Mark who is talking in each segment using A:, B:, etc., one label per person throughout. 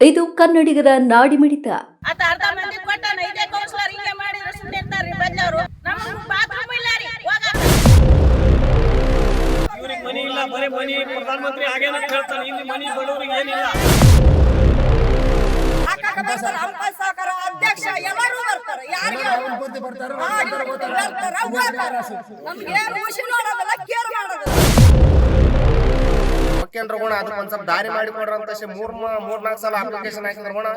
A: ಇದು ಕನ್ನಡಿಗರ ನಾಡಿಮಿಡಿತ
B: ಮಿಡಿತ. ಅರ್ಧ ಮಂದಿ ಕೊಟ್ಟಾನ ಇದೇ ಕೌನ್ಸಿಲರ್ ಹಿಂಗೆ ಮಾಡಿದ್ರೆ ಸುಮ್ಮನೆ ಇರ್ತಾರ್ರಿ ಬದ್ಲವ್ರು ನಮ್ಗೆ ಬಾತ್ರೂಮ್ ಇಲ್ಲ ರೀ ಹೋಗಾಕ
C: ಇವ್ರಿಗೆ ಮನಿ ಇಲ್ಲ ಬರೀ ಮನಿ ಪ್ರಧಾನಮಂತ್ರಿ ಆಗೇನ ಅಂತ ಹೇಳ್ತಾನೆ. ಇಲ್ಲಿ ಮನಿ ಬಡವರಿಗೆ ಏನಿಲ್ಲ.
D: ಸಹಕಾರ ಅಧ್ಯಕ್ಷ ಎಲ್ಲರೂ ಬರ್ತಾರೆ.
E: ಮುಖ್ಯಂದ್ರ ಗುಣ ಅದಕ್ಕೆ ಒಂದ್ ಸ್ವಲ್ಪ ದಾರಿ ಮಾಡಿ ಕೊಡ್ರ ಅಂತ ಮೂರ್ ಮೂರ್ ನಾಲ್ಕು ಸಲ ಅಪ್ಲಿಕೇಶನ್ ಹಾಕಿದ್ರ ಗುಣ.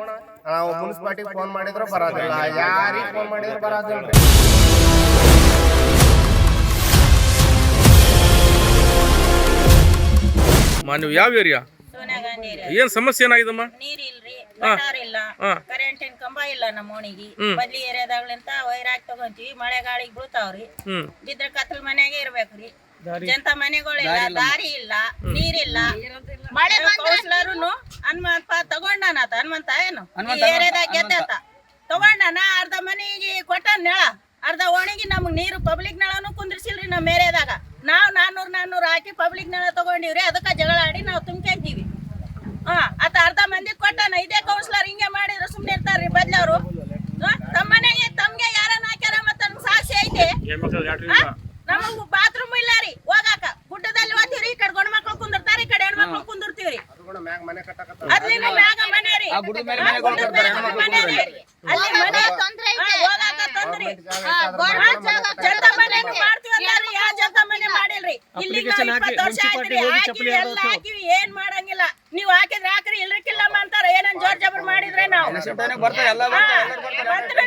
E: ನಾವು ಮುನ್ಸಿಪಾಲಿಟಿಗೆ ಫೋನ್ ಮಾಡಿದ್ರು ಬರೋದಿಲ್ಲ. ಯಾರಿಗೆ ಫೋನ್ ಮಾಡಿದ್ರು ಬರೋದಿಲ್ಲ.
F: ಮಾ ನೀವು ಯಾವ ಏರಿಯಾ ಏನ್ ಸಮಸ್ಯೆ ಏನಾಗಿದಮ್ಮ?
B: ನೀರ್ ಇಲ್ರಿ ಇಲ್ಲ
F: ಹಾ.
B: ಕರೆಂಟಿನ ಕಂಬ ಇಲ್ಲ ನಮ್ಮ ಓಣಿಗೆ ಬದ್ಲಿ ಏರಿಯಾದಾಗ್ಲಿಂತ ವೈರ್ ಹಾಕಿ ತಗೊಂತೀವಿ ಮಳೆ ಗಾಳಿಗೆ ಬೀಳ್ತಾವ್ರಿ.
F: ಬಿದ್ರೆ
B: ಬಿದ್ರ ಕತ್ಲ ಮನ್ಯಾಗೆ ಇರ್ಬೇಕ್ರಿ. ಜನತಾ ಮನೆಗಳಿಲ್ಲ ದಾರಿ ಇಲ್ಲ. ನೀರಿಲ್ಲ. ಮಳೆ ಕೌನ್ಸಿಲರ್ನು ಹನುಮಂತ ತಗೊಂಡನಾತ ಹನುಮಂತ ಏನು? ಏರಿಯಾದಾಗ ಗೆದ್ದಾತ ತಗೊಂಡಾನ ಅರ್ಧ ಮನೆಗೆ ಕೊಟ್ಟಾನ ನೆಳ. ಅರ್ಧ ಒಣಗಿ ನಮ್ಗ್ ನೀರು ಪಬ್ಲಿಕ್ ನಳನು ಕುಂದ್ರಿಸಿಲ್ರಿ ನಮ್ಮ ಏರಿಯಾದಾಗ. ನಾವ್ ನಾನ್ನೂರ್ ನಾನ್ನೂರು ಹಾಕಿ ಪಬ್ಲಿಕ್ ನಳ ತಗೊಂಡಿವ್ರಿ ಅದಕ್ಕ ಜಗಳ ಆಡಿ ನಾವು ತುಂಬ್ಕೊಂತೀವಿ. ಹಾ ಆತ ಅರ್ಧ ಮಂದಿ ಕೊಟ್ಟಾನ ಇದೇ ಕೌನ್ಸಿಲರ್ ಹಿಂಗೆ ಮಾಡಿದ್ರು ಸುಮ್ಮನೆ ಇರ್ತಾರ್ರಿ ಬದ್ಲವ್ರು. ತಮ್ಮನೆಗೆ ತಮ್ಗೆ ಯಾರನ್ನ ಹಾಕ್ಯಾರ ಮತ್ತ ಸಾಸಿ ಸಾಕ್ಷಿ ಐತೆ. ನಮಗೂ ಬಾತ್ರೂಮ್ ಇಲ್ಲ ರೀ ಹೋಗಾಕ ಗುಡ್ಡದಲ್ಲಿ ಓದ್ತೀವ್ರಿ ಈ ಕಡೆ ಗಂಡ ಮಕ್ಳು ಕುಂದಿರ್ತಾರ ಈ ಕಡೆ ಹೆಣ್ಮಕ್ಳು ಕುಂದಿರ್ತೀವ್ರಿ. ಅದ್ರಿಂದ ಮ್ಯಾಗ ಮನೆ ರೀ. ಅಲ್ಲಿ ಮನೆ ಹೋಗಾಕ ತೊಂದ್ರಿ ಜನತಾ ಮಾಡ್ತೀವಿ ಅಂತಾರ್ರಿ ಯಾವ ಜನತಾ ಮನೆ ಮಾಡಿಲ್ರಿ. ಇಲ್ಲಿ
C: Application ಹಾಕಿ,
B: ಇಪ್ಪತ್ತು ವರ್ಷ ಆಯ್ತ್ರಿ.
C: ಹೋಗಿ
B: ಹಾಕಿವಿ
C: ಚಪ್ಪಲಿ
B: ಎಲ್ಲ
C: ಹಾಕ್ಬೇಕು.
B: ಹಾಕಿವಿ ಏನ್ ಮಾಡಂಗಿಲ್ಲ. ನೀವ್ ಹಾಕಿದ್ರೆ ಹಾಕ್ರಿ ಇಲ್ರಿಕಿಲ್ಲಮ್ಮ ಅಂತಾರ. ಏನನ್ ಜೋರ್ ಜಬರ್ ಮಾಡಿದ್ರೆ ನಾವು.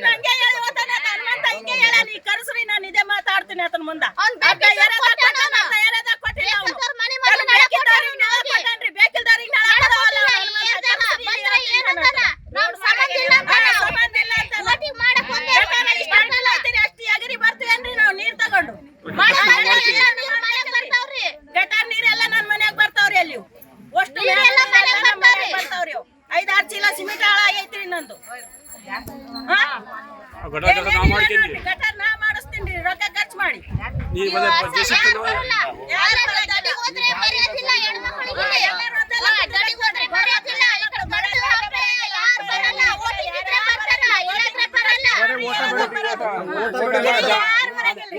B: ನಂಗೆ ಹೇಳಿ ಹೋತಾನೆ ಹನುಮಂತ ಹಿಂಗೆ ಹೇಳ ನೀ ಕರ್ಸ್ರಿ ನಾನು ಇದೇ ಮಾತಾಡ್ತೀನಿ ಆತನ ಮುಂದ ಅಡ್ಡ ಏರಿಯಾದಾಗ ಕೊಟ್ಟಾನ, ಅಡ್ಡ ಏರಿಯಾದಾಗ ಕೊಟ್ಟಿಲ್ಲ ಅವ್ನು. ತನ್ನ ಬೇಕಿದ್ದವ್ರಿಗೆ ನಾಳೆ ಕೊಟ್ಟಾನ್ರಿ, ಬೇಕಿಲ್ದವ್ರಿಗೆ ನಾಳೆ ಕೊಡವಲ್ಲ ಅವ್ನು ಹನುಮಂತ. ಕರ್ಸ್ರಿ ಇಲ್ಲಿ ಹೇಳ್ತೀನಿ ನಾನು. ಹಾ, ಸಂಬಂಧ ಇಲ್ಲ ಅಂತಲ್ಲ. ಬೇಕಾದ್ರೆ ಇಷ್ಟ ಆಗಲ್ಲ ಅಂತೀರಿ, ಅಷ್ಟು ಎಗರಿ ಬರ್ತೀವೇನ್ರಿ ನಾವು ನೀರ್ ತಗೊಂಡು ಗಟಾರ್ ನೀರೆಲ್ಲ ನನ್ ಮನ್ಯಾಗ ಬರ್ತಾವ್ರಿ ಅಲ್ಲಿ ಇವು. ಅಷ್ಟು
D: ನೀರೆಲ್ಲ ಮನ್ಯಾಗ್
B: ನಮ್ಮ ಮನ್ಯಾಗ್ ಬರ್ತಾವ್ರಿ ಚೀಲ ಸಿಮೆಂಟ್ ಹಾಳಾಗೈತ್ರಿ ನಂದು ಗಟಾರ್ ನಾ ಮಾಡಿಸ್ತೀನಿ ರೊಕ್ಕ ಖರ್ಚು ಮಾಡಿ ಎಲ್ಲರೂ ಅದೆಲ್ಲ ಯಾರು ಬರಂಗಿಲ್ಲ.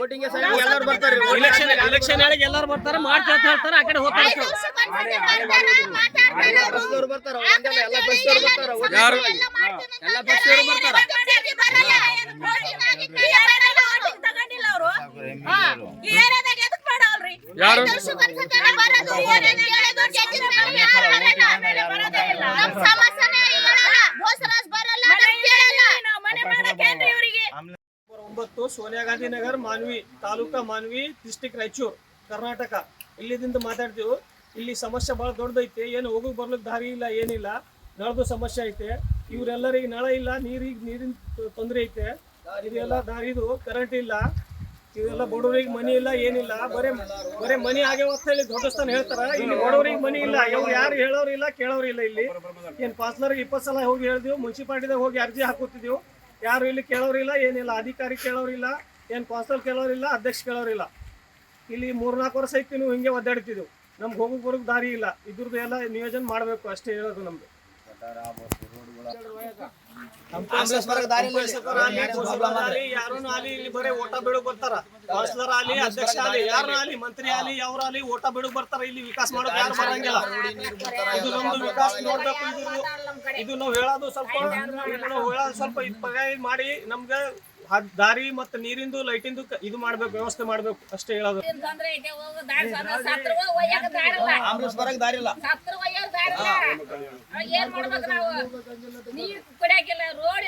E: ಎಲ್ಲರೂ ಬರ್ತಾರೆ
C: ಇಲೆಕ್ಷನ್ ಇಲೆಕ್ಷನ್ ನಾಳೆಗೆ ಎಲ್ಲರೂ ಬರ್ತಾರೆ ಮಾಡ್ತೀವಿ ಅಂತ ಹೇಳ್ತಾರೆ ಆ ಕಡೆ ಹೋಗ್ತಾರೆ
E: ಎಲ್ಲ
F: ಯಾರು
E: ಎಲ್ಲ ಬರ್ತಾರ?
C: ಒಂಬತ್ತು ಸೋನಿಯಾ ಗಾಂಧಿ ನಗರ್ ಮಾನ್ವಿ ತಾಲೂಕಾ ಮಾನ್ವಿ ಡಿಸ್ಟಿಕ್ ರಾಯಚೂರ್ ಕರ್ನಾಟಕ ಇಲ್ಲಿದಿಂದ ಮಾತಾಡ್ತೀವಿ ಇಲ್ಲಿ ಸಮಸ್ಯೆ ಭಾಳ ದೊಡ್ಡದೈತೆ. ಏನು ಹೋಗಕ್ ಬರ್ಲಿಕ್ಕೆ ದಾರಿ ಇಲ್ಲ, ಏನಿಲ್ಲ. ನಳದು ಸಮಸ್ಯೆ ಐತೆ. ಇವರೆಲ್ಲರಿಗೆ ನಳ ಇಲ್ಲ, ನೀರಿಗೆ ನೀರಿನ ತೊಂದರೆ ಐತೆ. ಇದೆಲ್ಲ ದಾರಿದು ಕರೆಂಟ್ ಇಲ್ಲ. ಇವೆಲ್ಲ ಬಡವರಿಗೆ ಮನಿ ಇಲ್ಲ, ಏನಿಲ್ಲ. ಬರೇ ಬರೇ ಮನಿ ಆಗ್ಯಾವ ಅಂತ ಹೇಳಿ ದೊಡ್ಡಸ್ಥಾನ ಹೇಳ್ತಾರ. ಇಲ್ಲಿ ಬಡವರಿಗೆ ಮನಿ ಇಲ್ಲ. ಇವ್ರು ಯಾರು ಹೇಳೋರು ಇಲ್ಲ, ಕೇಳೋರು ಇಲ್ಲ ಇಲ್ಲಿ. ಏನ್ ಪಾಸ್ಲರ್ಗೆ ಇಪ್ಪತ್ತು ಸಲ ಹೋಗಿ ಹೇಳಿದ್ವಿ. ಮುನ್ಸಿಪಾಲ್ಟಿದಾಗ ಹೋಗಿ ಅರ್ಜಿ ಹಾಕುತ್ತಿದ್ದೀವಿ ಯಾರು ಇಲ್ಲಿ ಕೇಳೋರಿಲ್ಲ ಏನಿಲ್ಲ. ಅಧಿಕಾರಿ ಕೇಳೋರಿಲ್ಲ ಏನ್ ಪಾಸ್ಲರ್ ಕೇಳೋರಿಲ್ಲ ಅಧ್ಯಕ್ಷ ಕೇಳೋರಿಲ್ಲ ಇಲ್ಲಿ ಮೂರ್ನಾಲ್ಕು ವರ್ಷ ಐತಿ, ನೀವು ಹಿಂಗೆ ಒದ್ದಾಡ್ತಿದ್ದೀವಿ. ನಮ್ಗೆ ಹೋಗೋಕೆ ಬರೋಕೆ ದಾರಿ ಇಲ್ಲ. ಇದ್ರದ್ದು ಎಲ್ಲ ನಿಯೋಜನೆ ಮಾಡಬೇಕು ಅಷ್ಟೇ ಹೇಳೋದು ನಮ್ದು. ಯಾರನ್ನು ಆಲಿ ಇಲ್ಲಿ ಬರೀ ಓಟ ಬೀಳಕ್ ಬರ್ತಾರ. ಕೌನ್ಸಿಲರ್ ಆಲಿ ಅಧ್ಯಕ್ಷ ಆಲಿ ಯಾರು ಆಲಿ ಮಂತ್ರಿ ಆಲಿ ಯಾವ್ರ ಆಲಿ ಓಟ ಬೀಳಕ್ ಬರ್ತಾರ ಇಲ್ಲಿ ವಿಕಾಸ ಮಾಡೋದು ಯಾರು ಬರಂಗಿಲ್ಲ. ಇದು ನಮ್ದು ವಿಕಾಸ ನೋಡ್ಬೇಕು ಇದು. ಇದು ನಾವು ಹೇಳೋದು ಸ್ವಲ್ಪ ಇದು ನಾವು ಹೇಳೋದು ಸ್ವಲ್ಪ ಇದು ಮಾಡಿ ನಮ್ಗೆ ದಾರಿ ಮತ್ತೆ ನೀರಿಂದು ಲೈಟಿಂದು ಕ- ಇದು ಮಾಡ್ಬೇಕು ವ್ಯವಸ್ಥೆ ಮಾಡ್ಬೇಕು ಅಷ್ಟೇ ಹೇಳೋದು.
G: ಆಂಬುಲೆನ್ಸ್ ಬರಕ್ ದಾರಿ ಇಲ್ಲ.
H: ಏನ್ ಮಾಡ್ಬೇಕು ನಾವು? ನೀರ್ ಕುಡಿಯಾಕಿಲ್ಲ ರೋಡ್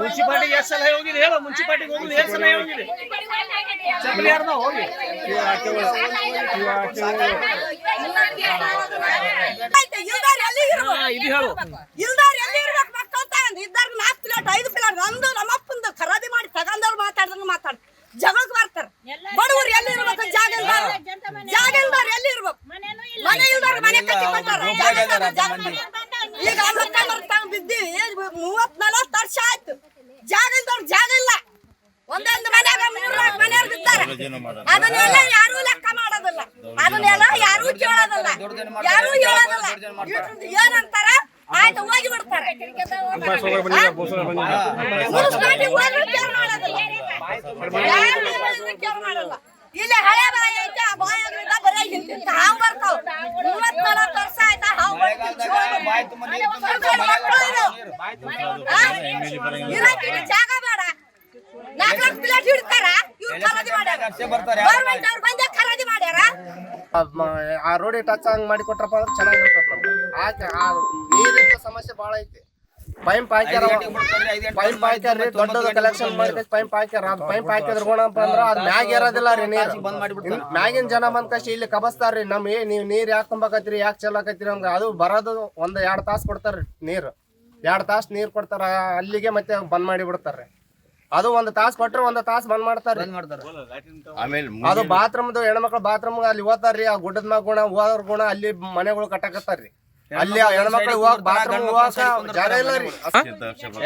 C: ಮುನ್ಸಿಪಾಲ್ಟಿಗೆ ಎಷ್ಟು ಸಲ ಹೋಗಿದೆ? ಹೇಳು ಮುನ್ಸಿಪಾಲ್ಟಿಗೆ ಹೋಗಿದೆ ಎಷ್ಟು ಸಲ ಹೋಗಿದೆ?
D: ಐದು ಪ್ಲೇಟ್ ನಂದು ನಮ್ಮಪ್ಪಂದು ಖರೀದಿ ಮಾಡಿ ತಗೊಂಡವ್ರು ಮಾತಾಡ್ದಂಗ ಮಾತಾಡ್ ಜಗಳಕ್ಕೆ ಬರ್ತಾರ. ಬಡವರು ಎಲ್ಲಿ ಇರ್ಬೇಕು? ಜಾಗ ಇಲ್ದಾರ ಜಾಗ ಇಲ್ದಾರ ಎಲ್ಲಿ ಇರ್ಬೇಕು?
B: ಇಲ್ಲ.
D: ಮನೆ ಇಲ್ದಾರ ಮನೆ ಜಾಗ ಜಾಗ ಈಗ ಬಿದ್ದೀವಿ ಮೂವತ್ ನಲವತ್ತು ವರ್ಷ ಆಯ್ತು. ಜಾಗ ಇಲ್ದಾರ ಅದನ್ನೆಲ್ಲ ಯಾರು ಲೆಕ್ಕ ಮಾಡೋದಿಲ್ಲ. ಅದನ್ನೆಲ್ಲ ಯಾರು ಕೇಳೋದಿಲ್ಲ. ಯಾರು ಹೇಳೋದಿಲ್ಲ. ಏನಂತಾರ? ಆಯ್ತು ಹೋಗಿ ಬಿಡ್ತಾರೆ ಮಾಡಲ್ಲ. ಇಲ್ಲಿ ಹಳೆ ಬಾಯಿ ಐತೆ, ಆ ಬಾಯಿ ಅದ್ರಿಂದ ಬರೀ ಹಿಂದಿಂದ ಹಾವು ಬರ್ತಾವ. ಮೂವತ್ ನಲವತ್ತು ವರ್ಷ ಆಯ್ತಾ ಹಾವು
G: ನೀರು
D: ಇರಕ್ಕೆ ಜಾಗ ಬೇಡ. ನಾಲ್ಕು ಲಕ್ಷ ಪ್ಲೇಟ್ ಹಿಡ್ತಾರ? ಖರೀದಿ ಮಾಡ್ಯಾರ?
G: ಅಷ್ಟೇ ಬರ್ತಾರೆ
D: ಗೌರ್ಮೆಂಟ್ ಅವ್ರು ಬಂದೇ ಖರೀದಿ ಮಾಡ್ಯಾರ?
E: ಆ ರೋಡ್ ಟಚ್ ಹಂಗ್ ಮಾಡಿ ಕೊಟ್ರಪ್ಪ ಅಂದ್ರೆ ಚೆನ್ನಾಗಿರ್ತದ ಆ ನೀರಿನ ಸಮಸ್ಯೆ ಭಾಳ ಐತಿ. ಪೈಂಪ್ ಹಾಕ್ಯಾರ ಪೈಂಪ್ ಹಾಕ್ಯಾರ್ರಿ ದೊಡ್ಡದ ಕಲೆಕ್ಷನ್ ಮಾಡಿ ಪೈಂಪ್ ಹಾಕ್ಯಾರ ಅದು. ಪೈಂಪ್ ಹಾಕಿದ್ರ ಗುಣಪ್ಪ ಅಂದ್ರ ಅದ್ ಮ್ಯಾಗ ಇರೋದಿಲ್ಲ ರೀ ನೀರ್. ಮ್ಯಾಗಿನ ಜನ ಬಂದ್ ಕಷ್ಟ ಇಲ್ಲಿ ಕಬಸ್ತಾರ್ರಿ ನಮ್ ಏ ನೀವ್ ನೀರ್ ಯಾಕೆ ತುಂಬಾಕತ್ತೀರಿ ಯಾಕೆ ಚೆಲ್ಲಾಕತ್ತೀರಿ ಅಂದ್ರೆ ಅದು ಬರೋದು ಒಂದ್ ಎರಡ್ ತಾಸ್ ಕೊಡ್ತಾರ್ರಿ ನೀರು. ಎರಡ್ ತಾಸ್ ನೀರ್ ಕೊಡ್ತಾರ ಅಲ್ಲಿಗೆ ಮತ್ತೆ ಬಂದ್ ಮಾಡಿ ಬಿಡ್ತಾರ್ರಿ. ಅದು ಒಂದ್ ತಾಸ್ ಕೊಟ್ರೆ ಒಂದ್ ತಾಸ್ ಬಂದ್ ಮಾಡ್ತಾರ್ರಿ ಅದು ಬಾತ್ರೂಮ್ದು ಹೆಣ್ಮಕ್ಳು ಬಾತ್ರೂಮ್ ಅಲ್ಲಿ ಹೋಗ್ತಾರ್ರಿ ಆ ಗುಡ್ಡದ ಮ್ಯಾಗ ಗುಣ ಹೋದ್ರ ಗುಣ ಅಲ್ಲಿ ಮನೆಗಳು ಕಟ್ಟಕತ್ತಾರ್ರಿ. ಅಲ್ಲಿ ಹೆಣ್ಮಕ್ಳು ಹೋಗಕ್ ಬಾತ್ರೂಮ್ ಹೋಗಕ ಜಾಗ ಇಲ್ಲ ರೀ.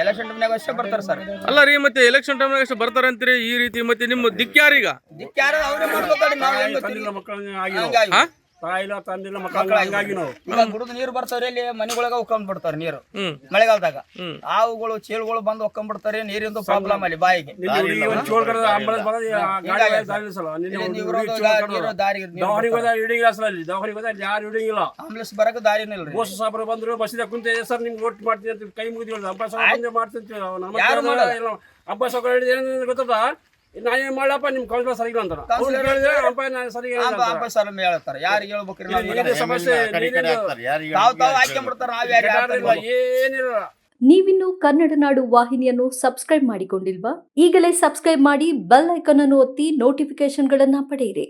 G: ಎಲೆಕ್ಷನ್ ಟೈಮ್ನಾಗ ಅಷ್ಟೇ ಬರ್ತಾರೆ ಸರ್.
F: ಅಲ್ಲ ರೀ ಮತ್ತೆ ಎಲೆಕ್ಷನ್ ಟೈಮ್ನಾಗ ಅಷ್ಟೇ ಬರ್ತಾರೆ ಅಂತೀರಿ? ಈ ರೀತಿ ಮತ್ತೆ ನಿಮ್ಮ ದಿಕ್ಕ್ಯಾರೀಗ
G: ದಿಕ್ಕ ಯಾರು ಅವ್ರೇ ಮಾಡ್ಬೇಕಾದ್ರೆ ನಾವು ಹೆಂಗ್ ಗೊತ್ತಿಲ್ಲ ಹಂಗಾಗಿ
F: ಹಾ
I: ತಾಯಿಲ್ಲ ತಂದಿಲ್ಲ
G: ಮಕ್ಕಳ
I: ಹಂಗಾಗಿ ನಾವು.
G: ಗುಡದ ನೀರು ಬರ್ತಾವ್ರಿ ಅಲ್ಲಿ ಮನೆಗೊಳಗ ಉಕ್ಕೊಂಡ್ ಬಿಡ್ತಾರ ನೀರು ಮಳೆಗಾಲದಾಗ.
F: ಹ್ಮ್.
G: ಹಾವುಗಳು ಚೇಳುಗಳು ಬಂದು ಒಕ್ಕೊಂಡ್ ಬಿಡ್ತಾರೆ ನೀರಿಂದು ಪ್ರಾಬ್ಲಮ್ ಅಲ್ಲಿ ಬಾಯಿಗೆ.
I: ಆಂಬುಲೆನ್ಸ್
G: ಬರಕ ದಾರಿನೇ ಇಲ್ಲ
I: ಬೋಸ್ ಸಾಬ್ರ ಬಂದ್ರು ಬಸ್ಸಿದ ಕುಂತ ಸರ್ ನಿಮ್ಗೆ ಓಟ್ ಮಾಡ್ತೀನಿ ಅಂತ ಕೈ ಮುಗಿದು ಅಭ್ಯಾಸ ಮಾಡ್ತಿರ್ತೀವಿ ಸಾಬ್ರ ಬಂದೆ ಮಾಡ್ತೀನಿ ನಮ್ಮ
G: ಯಾರು ಮಾಡಲ್ಲ?
I: ಇಲ್ಲ. ಅಬ್ಬ ಸಾಬ್ರ ಹೇಳಿದ ಏನು ಗೊತ್ತದ? ನಾ ಏನ್ ಮಾಡಪ್ಪ ನಿಮ್ ಕೌನ್ಸಿಲರ್ ಸರಿ ಇಲ್ಲ ಅಂತಾರ
G: ಕೌನ್ಸಿಲರ್
I: ಕೇಳಿದ್ರೆ ಅಪ್ಪ ನಾನು ಸರಿ ಇಲ್ಲ
G: ಆಂಬ ಆಂಬ ಸರ್ ಹೇಳ್ತಾರ. ಯಾರಿಗೆ ಹೇಳ್ಬೇಕ್ರಿ?
I: ನೀರಿನ ಸಮಸ್ಯೆ
G: ತಾವ್ ತಾವ್ ಹಾಕ್ಕೊಂಡ್ಬಿಡ್ತಾರ ನಾವ್ ಯಾರು
I: ಏನಿಲ್ಲ.
A: ನೀವಿನ್ನು ಕನ್ನಡ ನಾಡು ವಾಹಿನಿಯನ್ನು ಸಬ್ಸ್ಕ್ರೈಬ್ ಮಾಡಿಕೊಂಡಿಲ್ವಾ? ಈಗಲೇ ಸಬ್ಸ್ಕ್ರೈಬ್ ಮಾಡಿ ಬೆಲ್ ಐಕಾನ್ ಅನ್ನು ಒತ್ತಿ ನೋಟಿಫಿಕೇಶನ್ಗಳನ್ನ ಪಡೆಯಿರಿ.